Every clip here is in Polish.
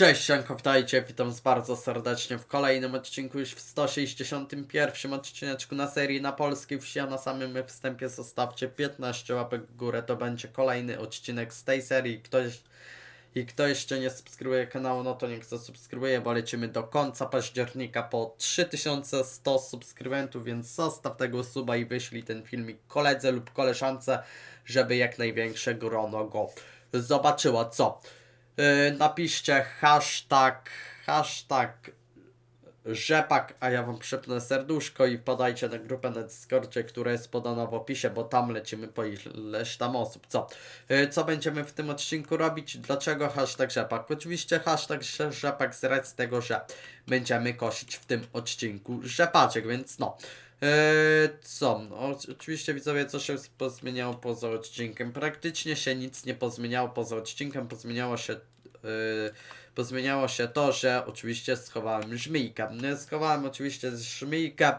Cześć, Janko, witajcie, witam was bardzo serdecznie w kolejnym odcinku, już w 161 odcineczku na serii na polskiej wsi, a na samym wstępie zostawcie 15 łapek w górę, to będzie kolejny odcinek z tej serii, ktoś i kto jeszcze nie subskrybuje kanału, no to niech zasubskrybuje, bo lecimy do końca października po 3100 subskrybentów, więc zostaw tego suba i wyślij ten filmik koledze lub koleżance, żeby jak największe grono go zobaczyło. Co? Yy, napiszcie hashtag, hashtag rzepak, a ja wam przypnę serduszko i podajcie na grupę na Discordzie, która jest podana w opisie, bo tam lecimy po ileś tam osób. Co? Yy, co będziemy w tym odcinku robić? Dlaczego hashtag rzepak? Oczywiście hashtag rze- rzepak z racji tego, że będziemy kosić w tym odcinku rzepaczek, więc no. Yy, co? O, oczywiście widzowie, co się pozmieniało poza odcinkiem? Praktycznie się nic nie pozmieniało poza odcinkiem, pozmieniało się yy, pozmieniało się to, że oczywiście schowałem żmijkę. Schowałem oczywiście żmijkę,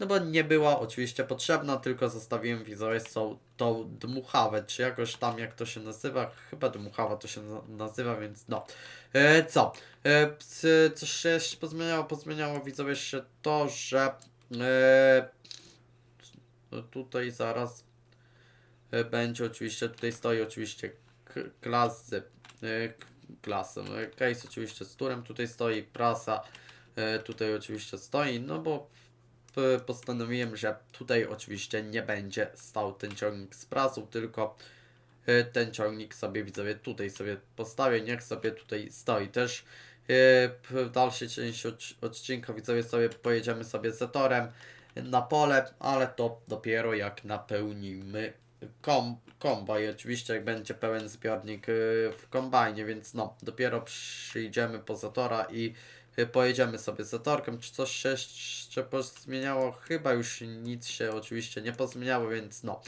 no bo nie była oczywiście potrzebna, tylko zostawiłem są tą dmuchawę, czy jakoś tam jak to się nazywa, chyba dmuchawa to się na- nazywa, więc no. E, co? E, coś się pozmieniało? Pozmieniało widzowie się to, że e, tutaj zaraz będzie oczywiście, tutaj stoi oczywiście klasy, e, k- klasy, e, case oczywiście z turem, tutaj stoi prasa, e, tutaj oczywiście stoi, no bo p- postanowiłem, że tutaj oczywiście nie będzie stał ten ciągnik z prasą, tylko e, ten ciągnik sobie widzowie tutaj sobie postawię, niech sobie tutaj stoi też. e, W dalszej części odc- odcinka widzowie sobie pojedziemy sobie zetorem na pole, ale to dopiero jak napełnimy kom, kombaj. Oczywiście jak będzie pełen zbiornik y, w kombajnie, więc no, dopiero przyjdziemy po zatora i y, pojedziemy sobie zatorkiem. Czy coś się jeszcze pozmieniało? Chyba już nic się oczywiście nie pozmieniało, więc no.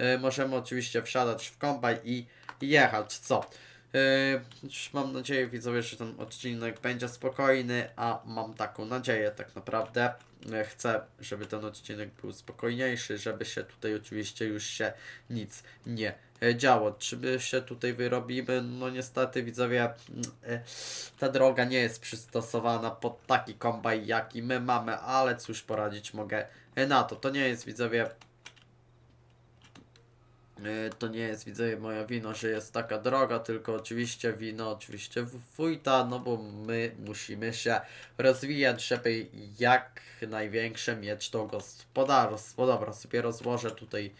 y, Możemy oczywiście wsiadać w kombaj i jechać. Co? Yy, mam nadzieję, widzowie, że ten odcinek będzie spokojny, a mam taką nadzieję tak naprawdę. Yy, Chcę, żeby ten odcinek był spokojniejszy, żeby się tutaj oczywiście już się nic nie e, działo. Czy my się tutaj wyrobimy? No niestety, widzowie, ta droga nie jest przystosowana pod taki kombaj, jaki my mamy, ale cóż poradzić mogę na to. To nie jest, widzowie, To nie jest, widzę, moja wina, że jest taka droga, tylko oczywiście wino, oczywiście wójta, no bo my musimy się rozwijać, żeby jak największe mieć to gospodarstwo. Dobra, sobie rozłożę tutaj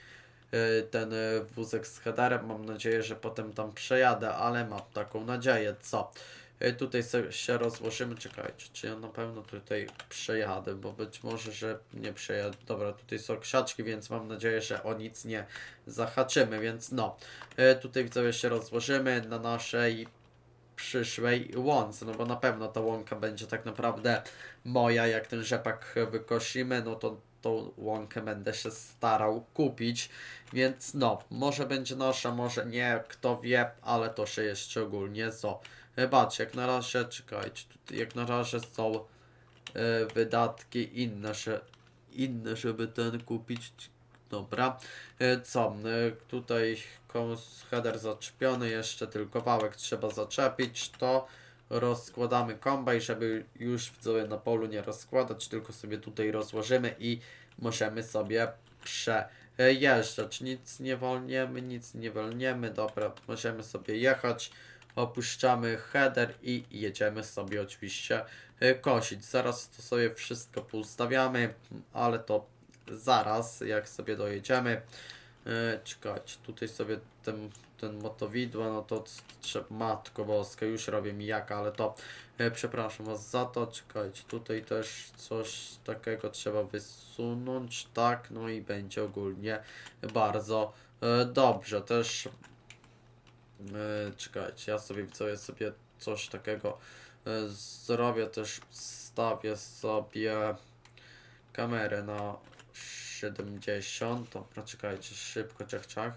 e, ten e, wózek z headerem, mam nadzieję, że potem tam przejadę, ale mam taką nadzieję, co? E, Tutaj się rozłożymy, czekajcie, czy ja na pewno tutaj przejadę, bo być może, że nie przejadę. Dobra, tutaj są krzaczki, więc mam nadzieję, że o nic nie zahaczymy, więc no. E, Tutaj widzowie się rozłożymy na naszej przyszłej łące, no bo na pewno ta łąka będzie tak naprawdę moja, jak ten rzepak wykosimy, no to tą łąkę będę się starał kupić, więc no, może będzie nasza, może nie, kto wie, ale to się jeszcze ogólnie zobaczy. Jak na razie, czekajcie, tutaj jak na razie są e, wydatki inne, że, inne, żeby ten kupić. Dobra. E, Co? E, Tutaj header zaczepiony, jeszcze tylko wałek trzeba zaczepić. To rozkładamy kombaj, żeby już widzowie na polu nie rozkładać, tylko sobie tutaj rozłożymy i możemy sobie przejeżdżać. Nic nie wolniemy, nic nie wolniemy. Dobra, możemy sobie jechać. Opuszczamy header i jedziemy sobie oczywiście e, kosić. Zaraz to sobie wszystko poustawiamy, ale to zaraz, jak sobie dojedziemy. E, czekajcie, tutaj sobie ten, ten motowidło, no to trzeba, matko boska, już robię mijaka, ale to e, przepraszam was za to, czekajcie, tutaj też coś takiego trzeba wysunąć, tak, no i będzie ogólnie bardzo dobrze, też czekajcie, ja sobie widzowie sobie coś takiego e, zrobię, też wstawię sobie kamerę na 70. Dobra, czekajcie, szybko, ciach, ciach.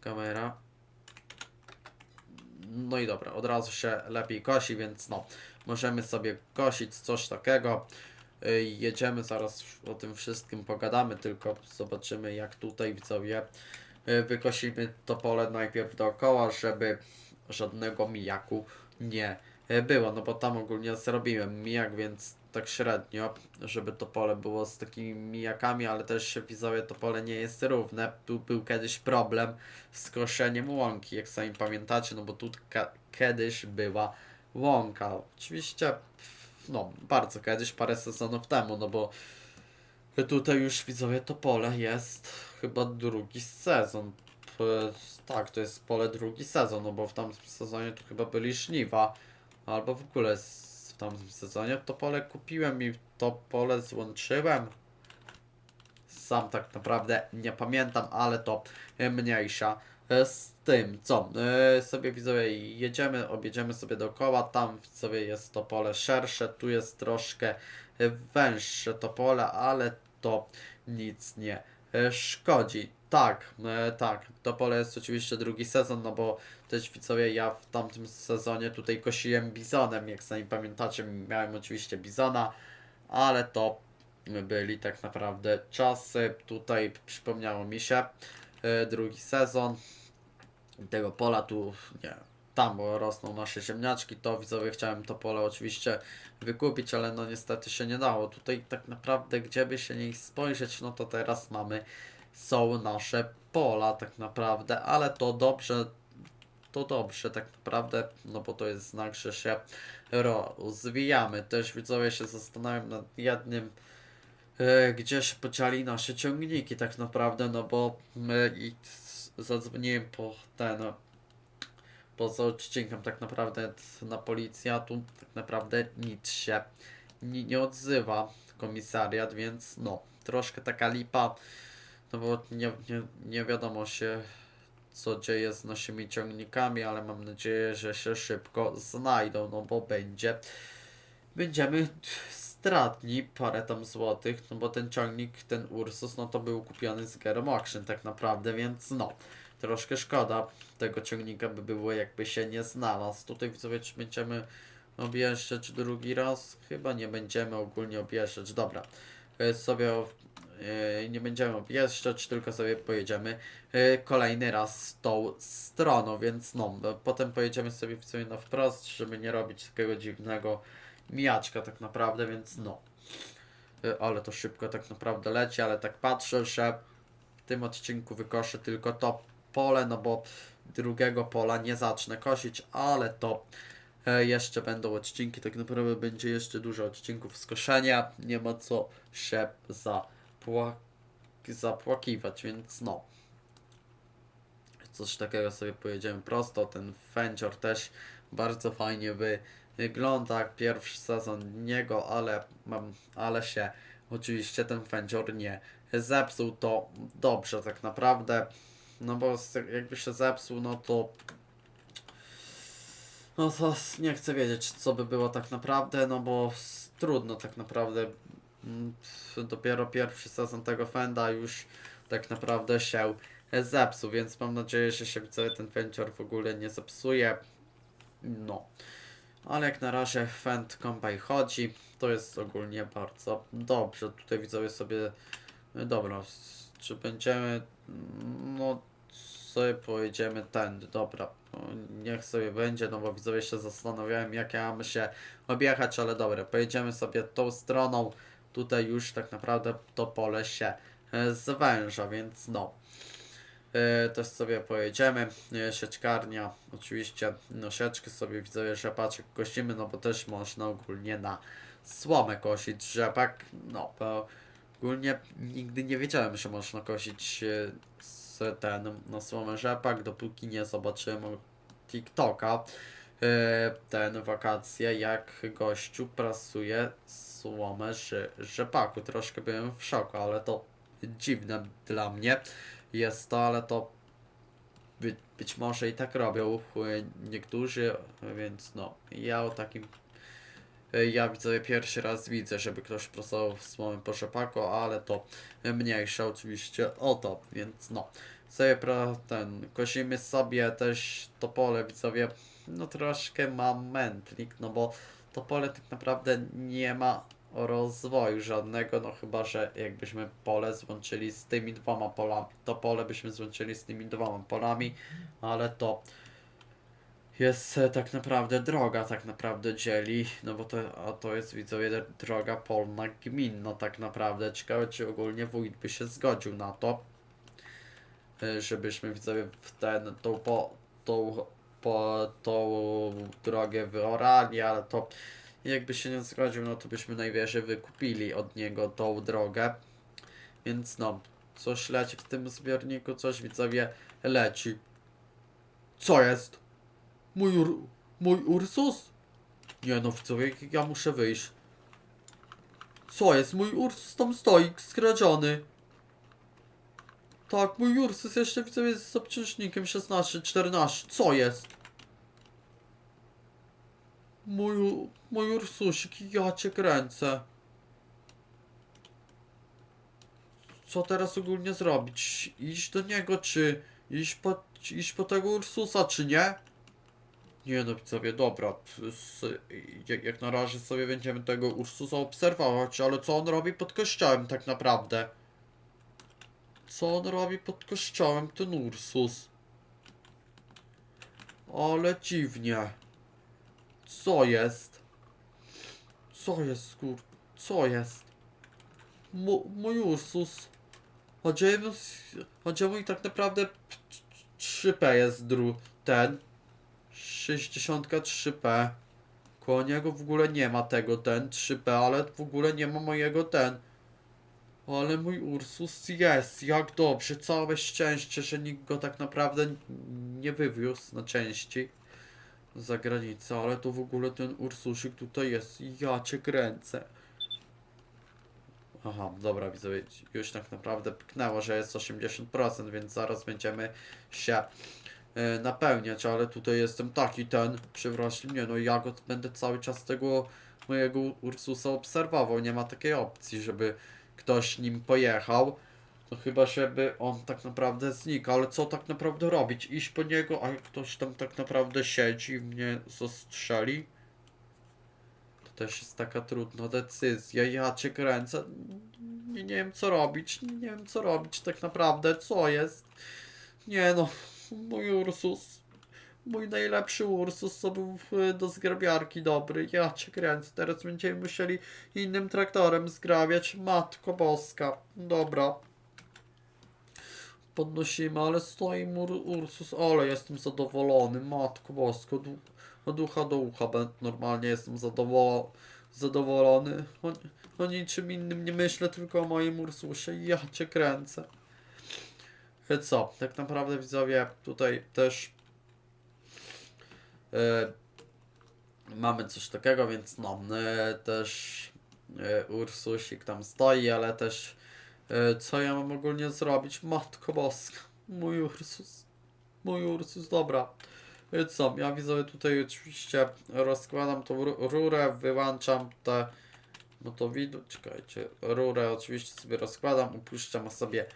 Kamera. No i dobra, od razu się lepiej kosi, więc no, możemy sobie kosić coś takiego. Y, Jedziemy, zaraz o tym wszystkim pogadamy, tylko zobaczymy jak tutaj widzowie wykosimy to pole najpierw dookoła, żeby żadnego mijaku nie e, było, no bo tam ogólnie zrobiłem mijak, więc tak średnio, żeby to pole było z takimi mijakami, ale też widzowie to pole nie jest równe. Tu był kiedyś problem z koszeniem łąki, jak sami pamiętacie, no bo tu kiedyś była łąka. Oczywiście, no bardzo kiedyś, parę sezonów temu, no bo tutaj już widzowie to pole jest chyba drugi sezon. Tak, to jest pole drugi sezon, no bo w tamtym sezonie to chyba byli żniwa, albo w ogóle w tamtym sezonie to pole kupiłem i to pole złączyłem. Sam tak naprawdę nie pamiętam, ale to e, mniejsza e, z tym, co e, sobie widzowie jedziemy, objedziemy sobie dookoła, tam widzowie jest to pole szersze, tu jest troszkę węższe to pole, ale to nic nie szkodzi. Tak, e, tak, to pole jest oczywiście drugi sezon, no bo też widzowie, ja w tamtym sezonie tutaj kosiłem bizonem, jak sami pamiętacie, miałem oczywiście bizona, ale to byli tak naprawdę czasy. Tutaj przypomniało mi się e, drugi sezon tego pola tu, nie, tam rosną nasze ziemniaczki, to widzowie chciałem to pole oczywiście wykupić, ale no niestety się nie dało. Tutaj tak naprawdę gdzie by się nie spojrzeć, no to teraz mamy, są nasze pola tak naprawdę, ale to dobrze, to dobrze tak naprawdę, no bo to jest znak, że się rozwijamy. Też widzowie się zastanawiam nad jednym, e, gdzie się podzieli nasze ciągniki tak naprawdę, no bo my i z- zadzwoniłem po ten, poza odcinkiem tak naprawdę na policję, a tu tak naprawdę nic się nie, nie odzywa komisariat, więc no, troszkę taka lipa, no bo nie, nie, nie wiadomo się co dzieje z naszymi ciągnikami, ale mam nadzieję, że się szybko znajdą, no bo będzie będziemy stratni parę tam złotych, no bo ten ciągnik, ten Ursus, no to był kupiony z Gero Auction tak naprawdę, więc no, troszkę szkoda tego ciągnika by było, jakby się nie znalazł. Tutaj widzowie, czy będziemy objeżdżać drugi raz? Chyba nie będziemy ogólnie objeżdżać, dobra. E, Sobie e, nie będziemy objeżdżać, tylko sobie pojedziemy e, kolejny raz tą stroną, więc no, e, potem pojedziemy sobie w sobie na wprost, żeby nie robić takiego dziwnego mijaczka tak naprawdę, więc no. Ale to szybko tak naprawdę leci, ale tak patrzę, że w tym odcinku wykoszę tylko to pole, no bo drugiego pola nie zacznę kosić, ale to e, jeszcze będą odcinki, tak naprawdę będzie jeszcze dużo odcinków z koszenia, nie ma co się zapła zapłakiwać, więc no. Coś takiego sobie pojedziemy prosto, ten fędzior też bardzo fajnie wy wygląda pierwszy sezon niego, ale ale się oczywiście ten fędzior nie zepsuł, to dobrze tak naprawdę, no bo jakby się zepsuł, no to no to nie chcę wiedzieć co by było tak naprawdę, no bo trudno tak naprawdę Mm, dopiero pierwszy sezon tego Fenda już tak naprawdę się zepsuł, więc mam nadzieję, że się cały ten Fendzior w ogóle nie zepsuje. No. Ale jak na razie Fend Compay chodzi, to jest ogólnie bardzo dobrze. Tutaj widzowie sobie, e, dobra, czy będziemy, no sobie pojedziemy tędy, dobra, no, niech sobie będzie, no bo widzowie się zastanawiałem jak ja mam się objechać, ale dobra, pojedziemy sobie tą stroną, tutaj już tak naprawdę to pole się e, zwęża, więc no. E, też sobie pojedziemy. E, Sieczkarnia, oczywiście no sieczkę sobie widzowie rzepaczek kosimy, no bo też można ogólnie na słomę kosić rzepak. No, bo ogólnie nigdy nie wiedziałem, że można kosić ten na słomę rzepak, dopóki nie zobaczyłem TikToka e, ten wakacje, jak gościu prasuje słomę rzepaku. Troszkę byłem w szoku, ale to dziwne dla mnie jest to, ale to by, być może i tak robią e, niektórzy, więc no, ja o takim ja widzę pierwszy raz widzę, żeby ktoś prasował w słomę po ale to mniejsze oczywiście o to, więc no. Sobie pra, ten, kosimy sobie też to pole widzowie, no troszkę ma mętlik, no bo to pole tak naprawdę nie ma rozwoju żadnego, no chyba, że jakbyśmy pole złączyli z tymi dwoma polami, to pole byśmy złączyli z tymi dwoma polami, ale to jest tak naprawdę droga, tak naprawdę dzieli, no bo to, a to jest widzowie droga polna gminna tak naprawdę. Ciekawe czy ogólnie wójt by się zgodził na to, e, żebyśmy widzowie w ten, tą, po, tą, po, tą drogę wyorali, ale to jakby się nie zgodził, no to byśmy najwyżej wykupili od niego tą drogę. Więc no, coś leci w tym zbiorniku, coś widzowie leci. Co jest? Mój ur... mój Ursus? Nie no, widzowie, ja muszę wyjść. Co jest? Mój Ursus tam stoi, skradziony. Tak, mój Ursus jeszcze widzowie z obciążnikiem 16, 14. Co jest? Mój, mój Ursusik, ja cię kręcę. Co teraz ogólnie zrobić? Iść do niego, czy iść po, iść po tego Ursusa, czy nie? Nie no, widzowie, dobra. Jak, jak na razie sobie będziemy tego Ursusa obserwować, ale co on robi pod kościołem tak naprawdę? Co on robi pod kościołem, ten Ursus? Ale dziwnie. Co jest? Co jest, kur... Co jest? Mu, mój Ursus. A gdzie mój tak naprawdę 3P jest dru... ten? 63P. Koło niego w ogóle nie ma tego ten 3P, ale w ogóle nie ma mojego ten. Ale mój Ursus jest, jak dobrze, całe szczęście, że nikt go tak naprawdę nie wywiózł na części za granicę, ale to w ogóle ten Ursusik tutaj jest, ja cię kręcę. Aha, dobra, widzowie, już tak naprawdę pyknęło, że jest 80%, więc zaraz będziemy się napełniać, ale tutaj jestem taki ten przywrośli mnie, no ja go będę cały czas tego mojego Ursusa obserwował, nie ma takiej opcji, żeby ktoś nim pojechał. No chyba, żeby on tak naprawdę znikł, ale co tak naprawdę robić? Iść po niego, a jak ktoś tam tak naprawdę siedzi i mnie zastrzeli? To też jest taka trudna decyzja. Ja cię kręcę. Nie, nie wiem co robić. Nie wiem co robić tak naprawdę. Co jest? Nie no. Mój Ursus. Mój najlepszy Ursus, co był e, do zgrabiarki dobry. Ja cię kręcę. Teraz będziemy musieli innym traktorem zgrabiać. Matko boska. Dobra. Podnosimy, ale stoi mu Ur- Ursus. Ale jestem zadowolony. Matko bosko. Od ucha do ucha. Normalnie jestem zadowol zadowolony. O, o niczym innym nie myślę, tylko o moim Ursusie. Ja cię kręcę. Co? Tak naprawdę widzowie tutaj też e, mamy coś takiego, więc no, e, też e, Ursusik tam stoi, ale też co ja mam ogólnie zrobić? Matko Boska, mój Ursus, mój Ursus, dobra. Co, ja widzowie tutaj oczywiście rozkładam tą ru- rurę, wyłączam te, no to widać, czekajcie, rurę oczywiście sobie rozkładam, upuszczam sobie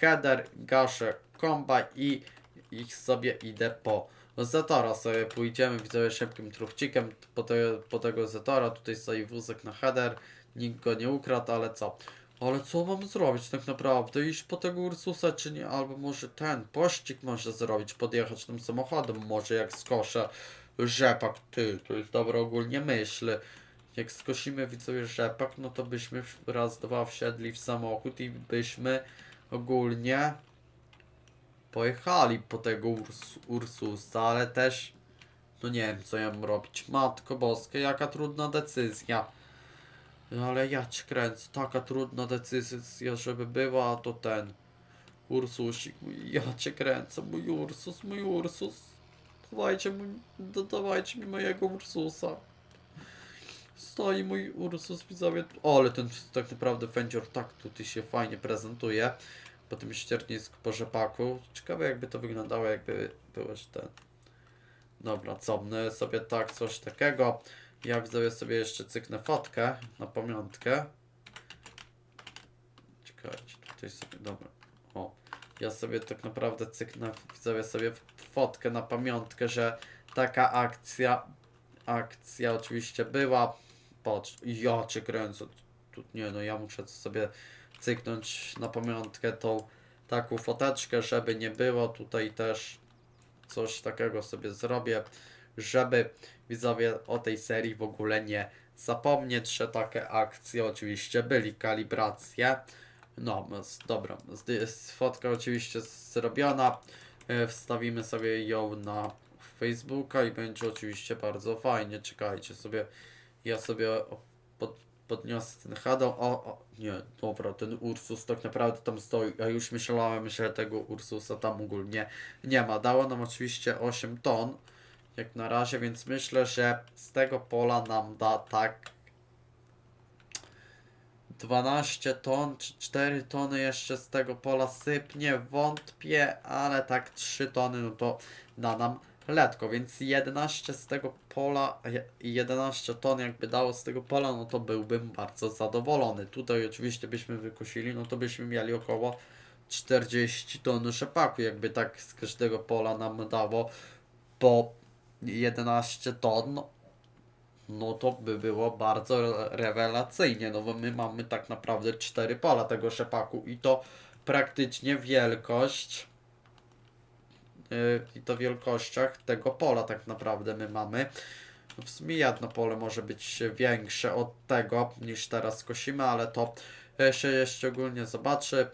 header, gaszę komba i ich sobie idę po Zetora sobie pójdziemy, widzowie szybkim truchcikiem po, te, po tego Zetora, tutaj stoi wózek na header, nikt go nie ukradł, ale co? Ale co mam zrobić tak naprawdę? Iść po tego Ursusa czy nie? Albo może ten pościg może zrobić, podjechać tym samochodem, może jak skoszę rzepak, ty, to jest dobra ogólnie myśl. Jak skosimy widzowie rzepak, no to byśmy raz, dwa wsiedli w samochód i byśmy ogólnie pojechali po tego Urs Ursusa, ale też no nie wiem co ja mam robić. Matko boska, jaka trudna decyzja. No ale ja cię kręcę, taka trudna decyzja, żeby była, to ten Ursusik, mój, ja cię kręcę, mój Ursus, mój Ursus. Dawajcie, mój, da- dawajcie mi mojego Ursusa. Stoi mój Ursus, widzowie. O, ale ten tak naprawdę fędzior tak tutaj się fajnie prezentuje. Po tym ściernisku po rzepaku. Ciekawe jakby to wyglądało, jakby było że ten. Dobra, co? my sobie tak, coś takiego. Ja widzowie sobie jeszcze cyknę fotkę na pamiątkę. Czekajcie, tutaj sobie, dobra. O, ja sobie tak naprawdę cyknę, widzowie sobie fotkę na pamiątkę, że taka akcja, akcja oczywiście była. Patrz, ja cię kręcę. Nie no, ja muszę sobie cyknąć na pamiątkę tą taką foteczkę, żeby nie było tutaj też coś takiego sobie zrobię. żeby widzowie o tej serii w ogóle nie zapomnieć, że takie akcje oczywiście byli, kalibracje. No, dobra, fotka oczywiście zrobiona. E, Wstawimy sobie ją na Facebooka i będzie oczywiście bardzo fajnie. Czekajcie sobie, ja sobie pod, podniosę ten header. O, o, nie, dobra, ten Ursus tak naprawdę tam stoi. Ja już myślałem, że tego Ursusa tam ogólnie nie ma. Dało nam oczywiście 8 ton, jak na razie, więc myślę, że z tego pola nam da tak 12 ton czy 4 tony jeszcze z tego pola sypnie, wątpię, ale tak 3 tony, no to da nam letko, więc 11 z tego pola, je- 11 ton jakby dało z tego pola, no to byłbym bardzo zadowolony. Tutaj oczywiście byśmy wykosili, no to byśmy mieli około 40 ton rzepaku, jakby tak z każdego pola nam dało po 11 ton, no, to by było bardzo re- rewelacyjnie, no bo my mamy tak naprawdę cztery pola tego rzepaku i to praktycznie wielkość i to wielkościach tego pola tak naprawdę my mamy. W sumie jedno pole może być większe od tego niż teraz kosimy, ale to e, się jeszcze ogólnie zobaczy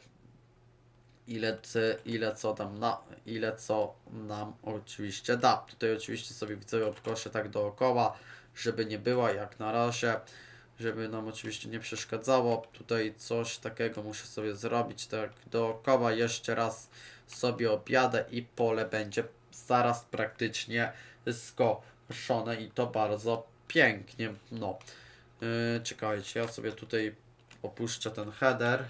ile, ile co tam na, ile co nam oczywiście da. Tutaj oczywiście sobie widzę obkoszę tak dookoła, żeby nie była jak na razie, żeby nam oczywiście nie przeszkadzało. Tutaj coś takiego muszę sobie zrobić tak dookoła. Jeszcze raz sobie objadę i pole będzie zaraz praktycznie skoszone i to bardzo pięknie. No, yy, czekajcie, ja sobie tutaj opuszczę ten header.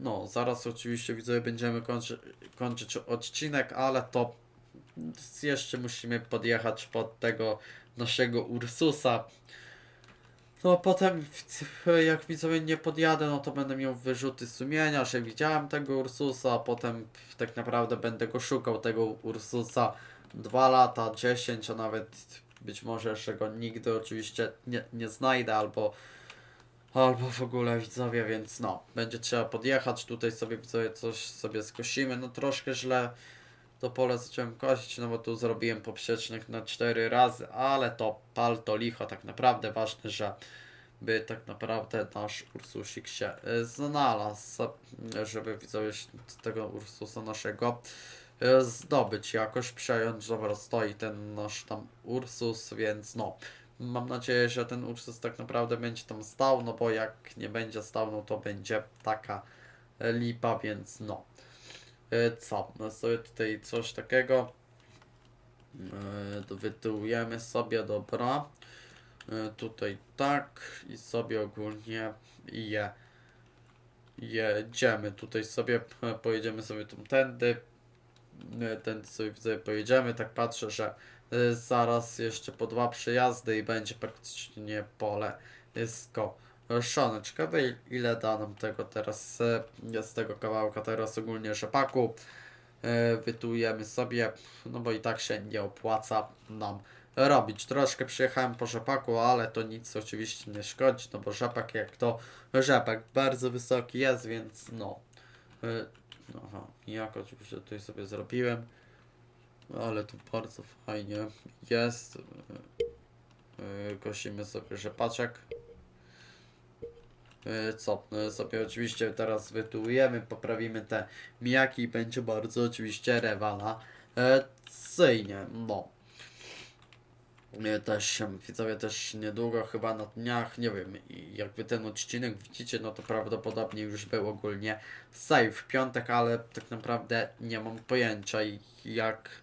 No, zaraz oczywiście widzowie będziemy kończy, kończyć odcinek, ale to jeszcze musimy podjechać pod tego naszego Ursusa. No potem jak widzowie nie podjadę, no to będę miał wyrzuty sumienia, że widziałem tego Ursusa, a potem tak naprawdę będę go szukał tego Ursusa 2 lata, 10, a nawet być może jeszcze go nigdy oczywiście nie, nie znajdę albo Albo w ogóle widzowie, więc no, będzie trzeba podjechać, tutaj sobie widzowie coś sobie skosimy, no troszkę źle to pole zacząłem kosić, no bo tu zrobiłem poprzecznych na 4 razy, ale to pal to licho, tak naprawdę ważne, że by tak naprawdę nasz Ursusik się y, znalazł, żeby widzowie tego Ursusa naszego y, zdobyć, jakoś przejąć, dobra, stoi ten nasz tam Ursus, więc no, Mam nadzieję, że ten Ursus tak naprawdę będzie tam stał, no bo jak nie będzie stał, no to będzie taka e, lipa, więc no. E, Co? No sobie tutaj coś takiego e, wytyłujemy sobie, dobra. E, Tutaj tak i sobie ogólnie je jedziemy. Tutaj sobie pojedziemy sobie tu tędy. Tędy sobie pojedziemy. Tak patrzę, że zaraz jeszcze po dwa przejazdy i będzie praktycznie pole skoszone. Ciekawe il- ile da nam tego teraz y, z tego kawałka teraz ogólnie rzepaku. Y, Wytujemy sobie, no bo i tak się nie opłaca nam robić. Troszkę przyjechałem po rzepaku, ale to nic oczywiście nie szkodzi, no bo rzepak jak to rzepak bardzo wysoki jest, więc no. Y, Aha, jak oczywiście tutaj sobie zrobiłem. Ale tu bardzo fajnie jest. Yy, Kosimy sobie rzepaczek. Yy, Co? Yy, Sobie oczywiście teraz wytułujemy, poprawimy te mijaki i będzie bardzo oczywiście rewelacyjnie. No. Yy, Też widzowie też niedługo, chyba na dniach, nie wiem, i jakby ten odcinek widzicie, no to prawdopodobnie już był ogólnie save w piątek, ale tak naprawdę nie mam pojęcia jak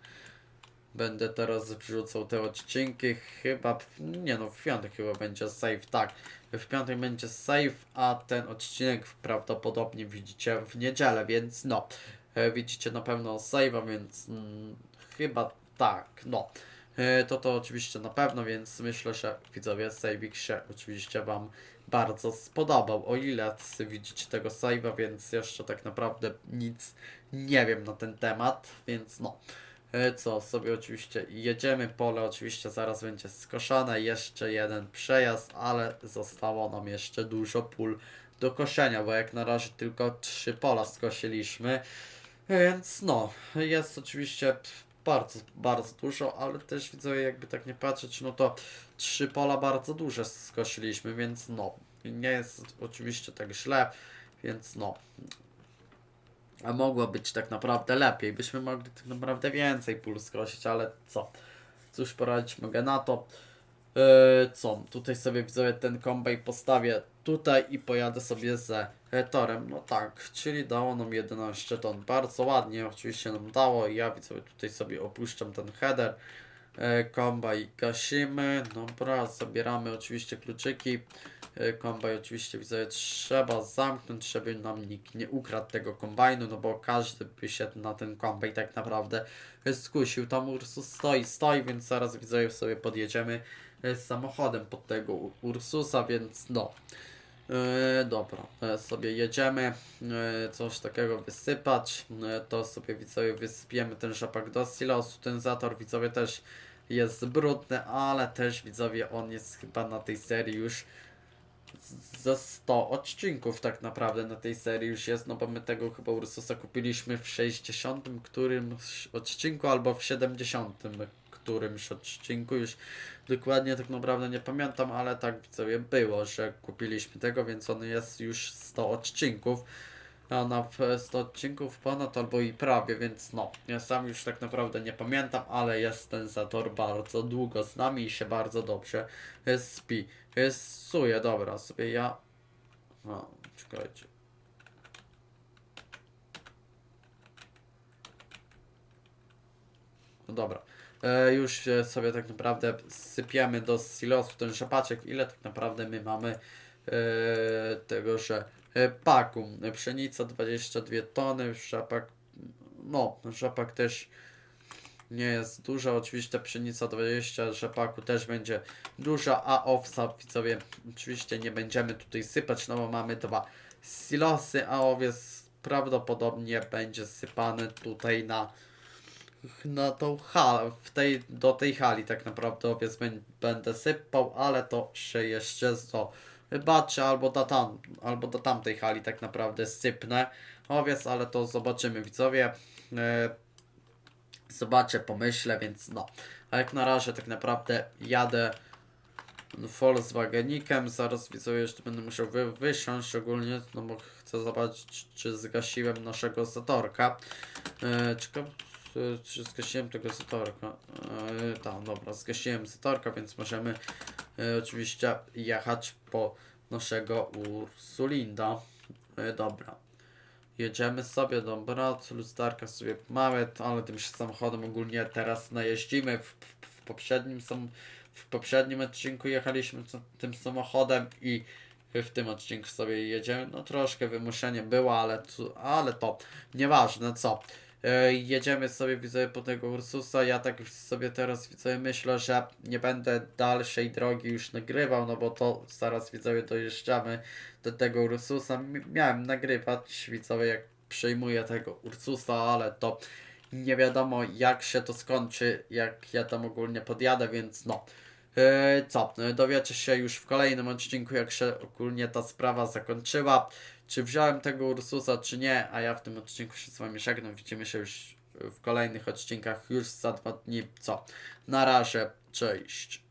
Będę teraz wrzucał te odcinki. Chyba, nie no, w piątek chyba będzie save, tak. W piątek będzie save, a ten odcinek prawdopodobnie widzicie w niedzielę, więc no. E, widzicie na pewno save'a, więc mm, chyba tak, no. E, to to oczywiście na pewno, więc myślę, że widzowie save'ik się oczywiście Wam bardzo spodobał. O ile widzicie tego save'a, więc jeszcze tak naprawdę nic nie wiem na ten temat, więc no. E, Co sobie oczywiście jedziemy, pole oczywiście zaraz będzie skoszone, jeszcze jeden przejazd, ale zostało nam jeszcze dużo pól do koszenia, bo jak na razie tylko trzy pola skosiliśmy, więc no, jest oczywiście bardzo, bardzo dużo, ale też widzę, jakby tak nie patrzeć, no to trzy pola bardzo duże skosiliśmy, więc no, nie jest oczywiście tak źle, więc no. A mogło być tak naprawdę lepiej, byśmy mogli tak naprawdę więcej pól skosić, ale co? Cóż poradzić mogę na to. Yy, co? Tutaj sobie widzowie ten kombaj postawię tutaj i pojadę sobie e, torem. No tak, czyli dało nam 11 ton. Bardzo ładnie oczywiście nam dało. Ja widzowie tutaj sobie opuszczam ten header. E, Kombaj gasimy. Dobra, zabieramy oczywiście kluczyki. E, Kombaj oczywiście widzowie trzeba zamknąć, żeby nam nikt nie ukradł tego kombajnu, no bo każdy by się na ten kombaj tak naprawdę skusił. Tam Ursus stoi, stoi, więc zaraz widzowie sobie podjedziemy e, samochodem pod tego Ursusa, więc no. E, dobra, e, sobie jedziemy, e, coś takiego wysypać, e, to sobie widzowie wysypiemy ten rzepak do silosu, ten zator widzowie też jest brudny, ale też widzowie on jest chyba na tej serii już ze 100 odcinków tak naprawdę na tej serii już jest, no bo my tego chyba Ursusa kupiliśmy w 60 którymś odcinku albo w 70 którymś odcinku, już dokładnie tak naprawdę nie pamiętam, ale tak widzowie było, że kupiliśmy tego, więc on jest już 100 odcinków. Na w 100 odcinków ponad albo i prawie, więc no, ja sam już tak naprawdę nie pamiętam, ale jest ten zator bardzo długo z nami i się bardzo dobrze spi. Suje, dobra, sobie ja... No, czekajcie. No dobra. E, już sobie tak naprawdę sypiemy do silosu ten rzepaczek. Ile tak naprawdę my mamy e, tego, że paku. Pszenica 22 tony, rzepak no, rzepak też nie jest duża. Oczywiście pszenica 20 rzepaku też będzie duża, a owsa widzowie oczywiście nie będziemy tutaj sypać, no bo mamy dwa silosy, a owiec prawdopodobnie będzie sypany tutaj na na tą halę, w tej, do tej hali tak naprawdę owiec bę- będę sypał, ale to się jeszcze zobaczy, albo do, tam, albo do tamtej hali tak naprawdę sypnę owiec, ale to zobaczymy widzowie. E, zobaczę, pomyślę, więc no. A jak na razie tak naprawdę jadę Volkswagenikiem, zaraz widzowie jeszcze będę musiał wy, wysiąść szczególnie, no bo chcę zobaczyć czy zgasiłem naszego zatorka. E, czekam, czy zgasiłem tego zatorka. E, tam, dobra, zgasiłem zatorka, więc możemy oczywiście jechać po naszego Ursulinda. E, dobra. Jedziemy sobie, dobra, lusterka sobie mamy, ale tym się samochodem ogólnie teraz najeździmy. W, w, poprzednim sam, w poprzednim odcinku jechaliśmy tym samochodem i w tym odcinku sobie jedziemy. No troszkę wymuszenie było, ale, ale to nieważne co. E, jedziemy sobie widzę po tego Ursusa. Ja tak sobie teraz widzę myślę, że nie będę dalszej drogi już nagrywał, no bo to zaraz widzowie dojeżdżamy do tego Ursusa. Miałem nagrywać widzowie jak przejmuję tego Ursusa, ale to nie wiadomo jak się to skończy, jak ja tam ogólnie podjadę, więc no. Yy, co, yy, dowiecie się już w kolejnym odcinku, jak się ogólnie ta sprawa zakończyła. Czy wziąłem tego Ursusa, czy nie, a ja w tym odcinku się z Wami żegnam. Widzimy się już w kolejnych odcinkach już za dwa dni. Co? Na razie, cześć.